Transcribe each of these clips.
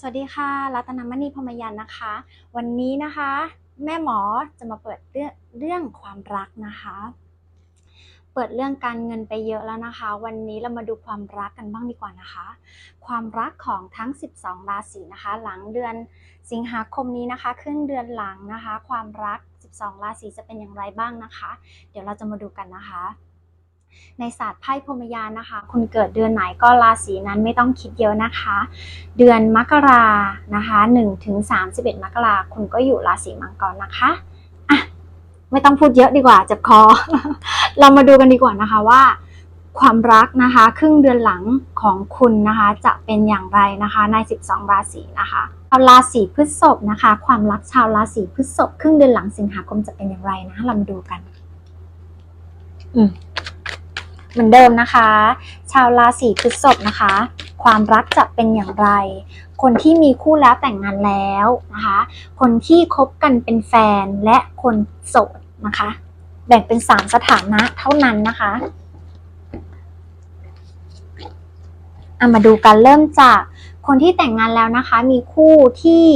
สวัสดีค่ะ รัตนมณีพรมยันนะคะ วันนี้นะคะ แม่หมอจะมาเปิดเรื่องเรื่องความรักนะคะ เปิดเรื่องการเงินไปเยอะแล้วนะคะ วันนี้เรามาดูความรักกันบ้างดีกว่านะคะ ความรักของทั้ง 12 ราศีนะคะ หลังเดือนสิงหาคมนี้นะคะครึ่งเดือนหลังนะคะ ความรัก 12 ราศีจะเป็นอย่างไรบ้างนะคะ เดี๋ยวเราจะมาดูกันนะคะ ในศาสตร์ไพ่พรมยานนะคะ คุณเกิดเดือนไหนก็ราศีนั้นไม่ต้องคิดเยอะนะคะ เดือนมกรานะคะ1ถึง31 มกราคุณก็อยู่ราศีมังกรนะคะอะไม่ต้องพูดเยอะดีกว่าเจ็บคอ เรามาดูกันดีกว่านะคะว่า ความรักนะคะ ครึ่งเดือนหลังของคุณนะคะ จะเป็นอย่างไรนะคะใน 12 ราศีนะคะชาวราศีพฤษภนะคะ ความรักชาวราศีพฤษภครึ่งเดือนหลังสิงหาคมจะเป็นอย่างไรนะเรามาดูกัน อืม เหมือนเดิมนะคะ ชาวราศีพฤษภนะคะ ความรักจะเป็นอย่างไร คนที่มีคู่แล้วแต่งงานแล้วนะคะ คนที่คบกันเป็นแฟนและคนโสดนะคะ แบ่งเป็นสามสถานะเท่านั้นนะคะเอามาดูกันเริ่มจากคนที่แต่งงานแล้วนะคะ มีคู่ที่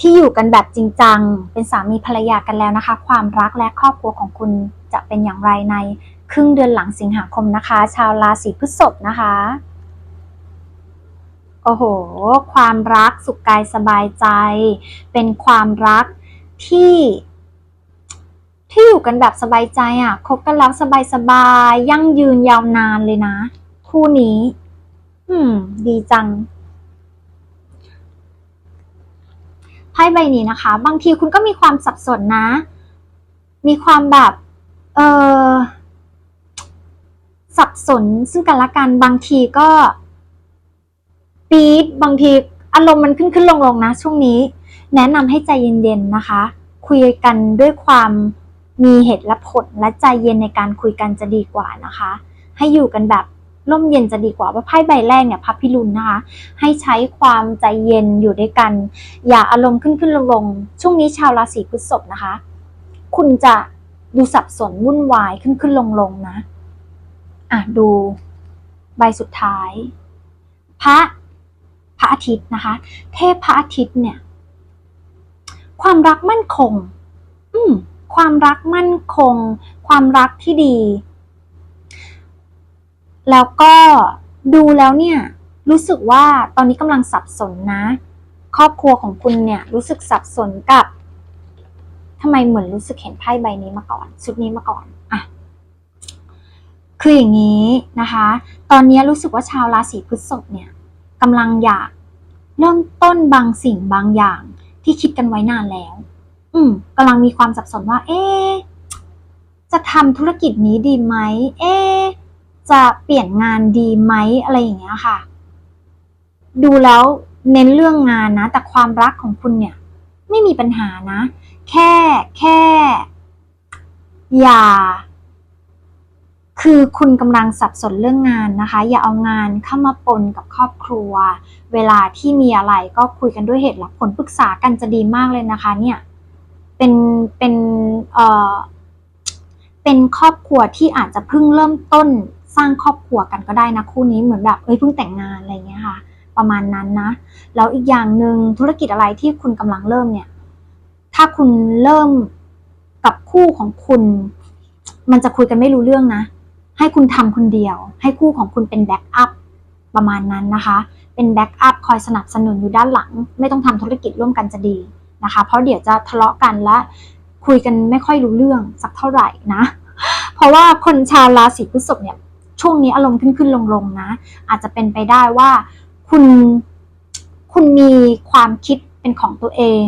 ที่อยู่กันแบบจริงจัง เป็นสามีภรรยากันแล้วนะคะ ความรักและครอบครัวของคุณจะเป็นอย่างไรใน ครึ่งเดือนหลังสิงหาคมนะคะ ชาวราศีพฤษภนะคะโอ้โห ความรักสุขกายสบายใจ เป็นความรักที่ ที่อยู่กันแบบสบายใจอะคบกันแล้วสบายสบายยั่งยืนยาวนานเลยนะ คู่นี้ อืม ดีจังไพ่ใบนี้นะคะ บางทีคุณก็มีความสับสนนะ มีความแบบ เออ สับสนซึ่งกันและกันบางทีก็ปี๊ดบางทีอารมณ์มันขึ้นขึ้นลงลงนะ ช่วงนี้ แนะนำให้ใจเย็นๆนะคะ คุยกันด้วยความมีเหตุและผลและใจเย็นในการคุยกันจะดีกว่านะคะ ให้อยู่กันแบบร่มเย็นจะดีกว่าเพราะไพ่ใบแรกเนี่ยพับพิรุณนะคะ ให้ใช้ความใจเย็นอยู่ด้วยกัน อย่าอารมณ์ขึ้นขึ้นลงลงช่วงนี้ชาวราศีพฤษภนะคะ คุณจะดูสับสนวุ่นวายขึ้นขึ้นลงลงนะ อะดูใบสุดท้าย พระพระอาทิตย์นะคะ เทพพระอาทิตย์เนี่ย ความรักมั่นคง อืมความรักมั่นคง ความรักที่ดี แล้วก็ดูแล้วเนี่ย รู้สึกว่าตอนนี้กำลังสับสนนะ ครอบครัวของคุณเนี่ย รู้สึกสับสนกับทำไมเหมือนรู้สึกเห็นไพ่ใบนี้มาก่อน ชุดนี้มาก่อน อะ คืออย่างนี้นะคะ ตอนนี้รู้สึกว่าชาวราศีพฤษภเนี่ยกำลังอยากเริ่มต้นบางสิ่งบางอย่างที่คิดกันไว้นานแล้ว อืมกำลังมีความสับสนว่า เอ๊จะทำธุรกิจนี้ดีไหม เอ๊จะเปลี่ยนงานดีไหมอะไรอย่างเงี้ยค่ะ ดูแล้วเน้นเรื่องงานนะ แต่ความรักของคุณเนี่ย ไม่มีปัญหานะ แค่แค่ อย่า คือคุณกำลังสับสนเรื่องงานนะคะ อย่าเอางานเข้ามาปนกับครอบครัว เวลาที่มีอะไรก็คุยกันด้วยเหตุและผลปรึกษากันจะดีมากเลยนะคะ เนี่ยเป็นเป็นเอ่อเป็นครอบครัวที่อาจจะเพิ่งเริ่มต้นสร้างครอบครัวกันก็ได้นะคู่นี้เหมือนแบบเอ้ยเพิ่งแต่งงานอะไรเงี้ยค่ะ ประมาณนั้นนะแล้วอีกอย่างหนึ่งธุรกิจอะไรที่คุณกำลังเริ่มเนี่ย ถ้าคุณเริ่มกับคู่ของคุณ มันจะคุยกันไม่รู้เรื่องนะ ให้คุณทำคนเดียว ให้คู่ของคุณเป็นแบ็กอัพประมาณนั้นนะคะ เป็นแบ็กอัพคอยสนับสนุนอยู่ด้านหลัง ไม่ต้องทำธุรกิจร่วมกันจะดีนะคะ เพราะเดี๋ยวจะทะเลาะกันและคุยกันไม่ค่อยรู้เรื่องสักเท่าไหร่นะ เพราะว่าคนชาวราศีพฤษภเนี่ยช่วงนี้อารมณ์ขึ้นขึ้นลงลงๆนะ อาจจะเป็นไปได้ว่าคุณคุณมีความคิดเป็นของตัวเอง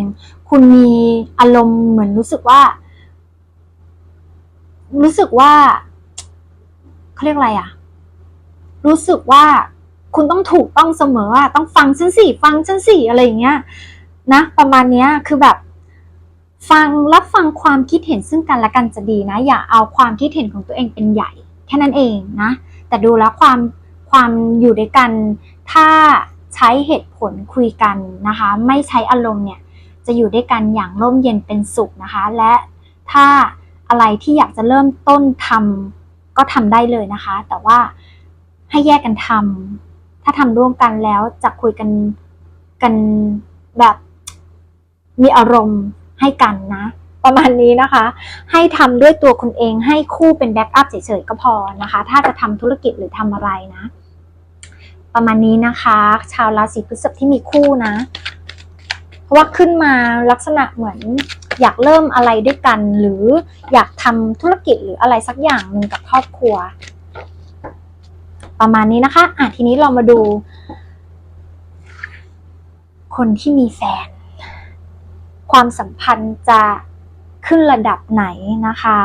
คุณมีอารมณ์เหมือนรู้สึกว่า รู้สึกว่า เขาเรียกอะไรอะรู้สึกว่าคุณต้องถูกต้องเสมออะต้องฟังฉันสิฟังฉันสิอะไรอย่างเงี้ยนะประมาณเนี้ยคือแบบ ฟังรับฟังความคิดเห็นซึ่งกันและกันจะดีนะ อย่าเอาความคิดเห็นของตัวเองเป็นใหญ่ แค่นั้นเองนะ แต่ดูแล้วความความอยู่ด้วยกัน ถ้าใช้เหตุผลคุยกันนะคะ ไม่ใช้อารมณ์เนี่ยจะอยู่ด้วยกันอย่างร่มเย็นเป็นสุขนะคะ และถ้าอะไรที่อยากจะเริ่มต้นทำ ก็ทำได้เลยนะคะ แต่ว่าให้แยกกันทำถ้าทำร่วมกันแล้วจะคุยกันกันแบบมีอารมณ์ให้กันนะ ประมาณนี้นะคะ ให้ทำด้วยตัวคุณเองให้คู่เป็นแบ็กอัพเฉยๆก็พอนะคะ ถ้าจะทำธุรกิจหรือทำอะไรนะ ประมาณนี้นะคะ ชาวราศีพฤษภที่มีคู่นะ เพราะว่าขึ้นมาลักษณะเหมือน อยากเริ่มอะไรด้วยกัน หรืออยากทำธุรกิจหรืออะไรสักอย่างหนึ่งกับครอบครัว ประมาณนี้นะคะ อะทีนี้เรามาดู คนที่มีแฟน ความสัมพันธ์จะขึ้นระดับไหนนะคะ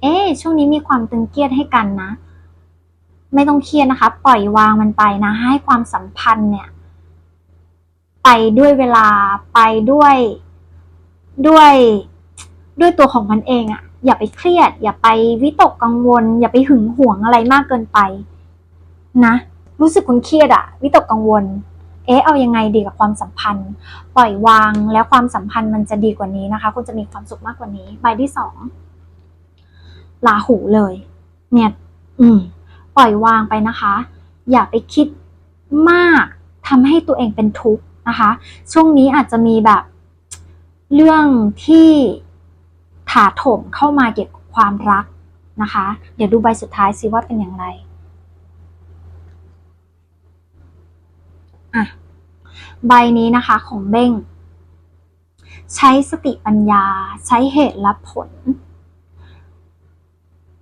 เอ๊ะช่วงนี้มีความตึงเครียดให้กันนะ ไม่ต้องเครียดนะคะ ปล่อยวางมันไปนะ ให้ความสัมพันธ์เนี่ย ด้วยเวลาไปด้วยด้วยด้วยตัวของมันเองอะอย่าไปเครียด อย่าไปวิตกกังวล อย่าไปหึงหวงอะไรมากเกินไป นะ รู้สึกคุณเครียดอะวิตกกังวล เอ๊ะเอายังไงดีกับความสัมพันธ์ ปล่อยวางแล้วความสัมพันธ์มันจะดีกว่านี้นะคะ คุณจะมีความสุขมากกว่านี้ใบที่สองลาหูเลย เนี่ย อืม ปล่อยวางไปนะคะ อย่าไปคิดมากทำให้ตัวเองเป็นทุกข์ นะคะ ช่วงนี้อาจจะมีแบบเรื่องที่ถาโถมเข้ามาเกี่ยวกับความรักนะคะ เดี๋ยวดูใบสุดท้ายซิว่าเป็นอย่างไรอะใบนี้นะคะของเบ้ง ใช้สติปัญญา ใช้เหตุและผล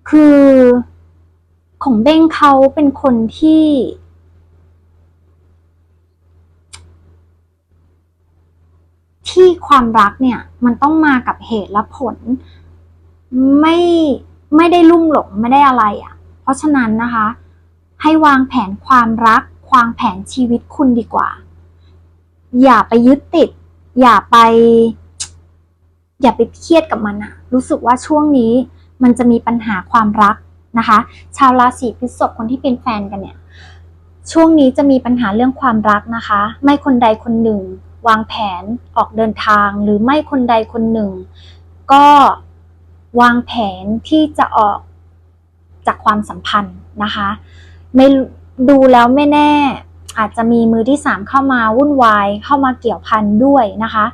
คือของเบ้งเขาเป็นคนที่ ที่ความรักเนี่ยมันต้องมากับเหตุและผล ไม่ไม่ได้ลุ่มหลงไม่ได้อะไรอะ่ะ เพราะฉะนั้นนะคะ ให้วางแผนความรักวางแผนชีวิตคุณดีกว่า อย่าไปยึดติด อย่าไป อย่าไปเครียดกับมันอะรู้สึกว่าช่วงนี้มันจะมีปัญหาความรักนะคะ ชาวราศีพฤษภคนที่เป็นแฟนกันเนี่ย ช่วงนี้จะมีปัญหาเรื่องความรักนะคะ ไม่คนใดคนหนึ่ง วางแผนออกเดินทางหรือไม่คนใดคนหนึ่ง ก็วางแผนที่จะออกจากความสัมพันธ์นะคะไม่ดูแล้วไม่แน่อาจจะมีมือที่สามเข้ามาวุ่นวายเข้ามาเกี่ยวพันด้วยนะคะ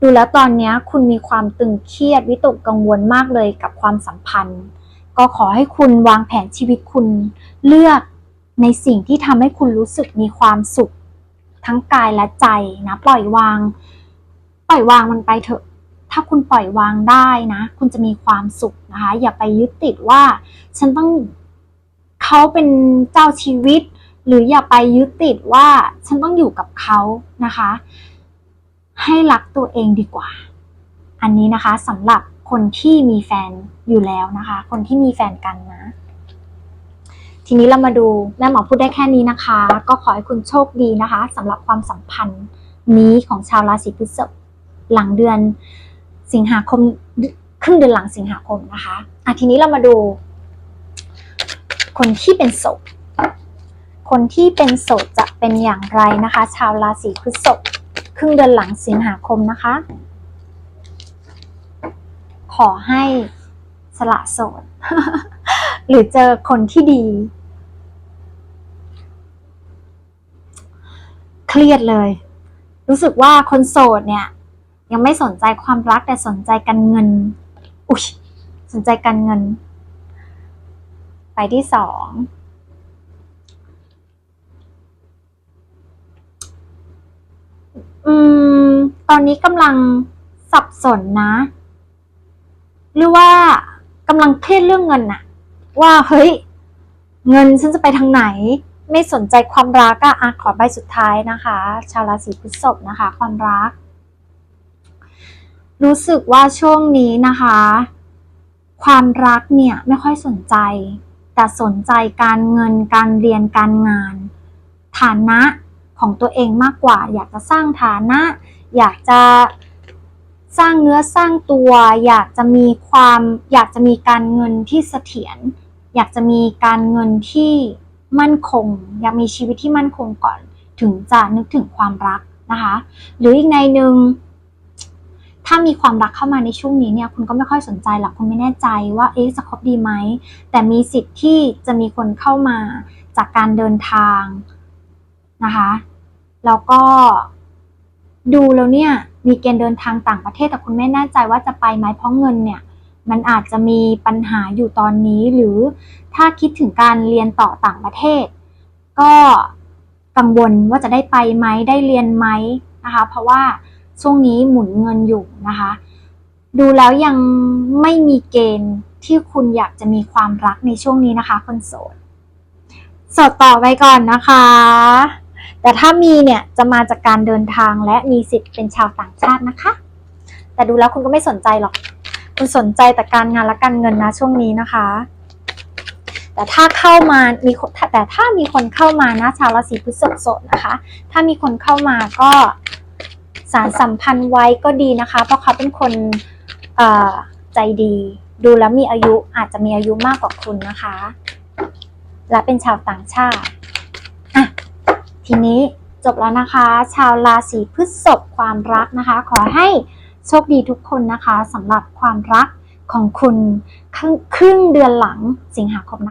ดูแล้วตอนนี้คุณมีความตึงเครียดวิตกกังวลมากเลยกับความสัมพันธ์ ก็ขอให้คุณวางแผนชีวิตคุณเลือกในสิ่งที่ทำให้คุณรู้สึกมีความสุข ทั้งกายและใจนะปล่อยวาง ปล่อยวางมันไปเถอะ ถ้าคุณปล่อยวางได้นะ คุณจะมีความสุขนะคะ อย่าไปยึดติดว่า ฉันต้องเขาเป็นเจ้าชีวิต หรืออย่าไปยึดติดว่าฉันต้องอยู่กับเขานะคะ ให้รักตัวเองดีกว่า อันนี้นะคะสำหรับคนที่มีแฟนอยู่แล้วนะคะ คนที่มีแฟนกันนะ ทีนี้เรามาดูแม่หมอพูดได้แค่นี้นะคะ ก็ขอให้คุณโชคดีนะคะสำหรับความสัมพันธ์นี้ของชาวราศีพฤษภหลังเดือนสิงหาคมครึ่งเดือนหลังสิงหาคมนะคะอะทีนี้เรามาดู คนที่เป็นโสดคนที่เป็นโสดจะเป็นอย่างไรนะคะ ชาวราศีพฤษภครึ่งเดือนหลังสิงหาคมนะคะ ขอให้สละโสด หรือเจอคนที่ดี เครียดเลย รู้สึกว่าคนโสดเนี่ย ยังไม่สนใจความรักแต่สนใจการเงิน อุ้ยสนใจการเงิน ไปที่สองอืม ตอนนี้กำลังสับสนนะ หรือว่ากำลังเครียดเรื่องเงินน่ะว่าเฮ้ย เงินฉันจะไปทางไหน ไม่สนใจความรักอะอะขอใบสุดท้ายนะคะ ชาวราศีพฤษภนะคะ ความรัก รู้สึกว่าช่วงนี้นะคะ ความรักเนี่ยไม่ค่อยสนใจ แต่สนใจการเงินการเรียนการงาน ฐานะของตัวเองมากกว่า อยากจะสร้างฐานะ อยากจะสร้างเนื้อสร้างตัว อยากจะมีความ อยากจะมีการเงินที่เสถียรอยากจะมีการเงินที่ มั่นคง อยากมีชีวิตที่มั่นคงก่อน ถึงจะนึกถึงความรักนะคะ หรืออีกในหนึ่งถ้ามีความรักเข้ามาในช่วงนี้เนี่ยคุณก็ไม่ค่อยสนใจหรอกคุณไม่แน่ใจว่าเอ๊ะจะคบดีไหมแต่มีสิทธิ์ที่จะมีคนเข้ามาจากการเดินทางนะคะแล้วก็ดูแล้วเนี่ยมีเกณฑ์เดินทางต่างประเทศแต่คุณไม่แน่ใจว่าจะไปไหมเพราะเงินเนี่ย มันอาจจะมีปัญหาอยู่ตอนนี้ หรือถ้าคิดถึงการเรียนต่อต่างประเทศ ก็กังวลว่าจะได้ไปไหมได้เรียนไหมนะคะ เพราะว่าช่วงนี้หมุนเงินอยู่นะคะ ดูแล้วยังไม่มีเกณฑ์ที่คุณอยากจะมีความรักในช่วงนี้นะคะ คนโสดสดต่อไปก่อนนะคะ แต่ถ้ามีเนี่ยจะมาจากการเดินทางและมีสิทธิ์เป็นชาวต่างชาตินะคะ แต่ดูแล้วคุณก็ไม่สนใจหรอก คุณสนใจแต่การงานและการเงินนะช่วงนี้นะคะ แต่ถ้าเข้ามามีแต่ถ้ามีคนเข้ามานะชาวราศีพฤษภโสดนะคะ ถ้ามีคนเข้ามาก็สารสัมพันธ์ไว้ก็ดีนะคะ เพราะเขาเป็นคนใจดี ดูแล้วมีอายุอาจจะมีอายุมากกว่าคุณนะคะ และเป็นชาวต่างชาติอะทีนี้จบแล้วนะคะ ชาวราศีพฤษภความรักนะคะ ขอให้ โชคดีทุกคนนะคะสำหรับความรักของคุณครึ่งเดือนหลังสิงหาคมนะ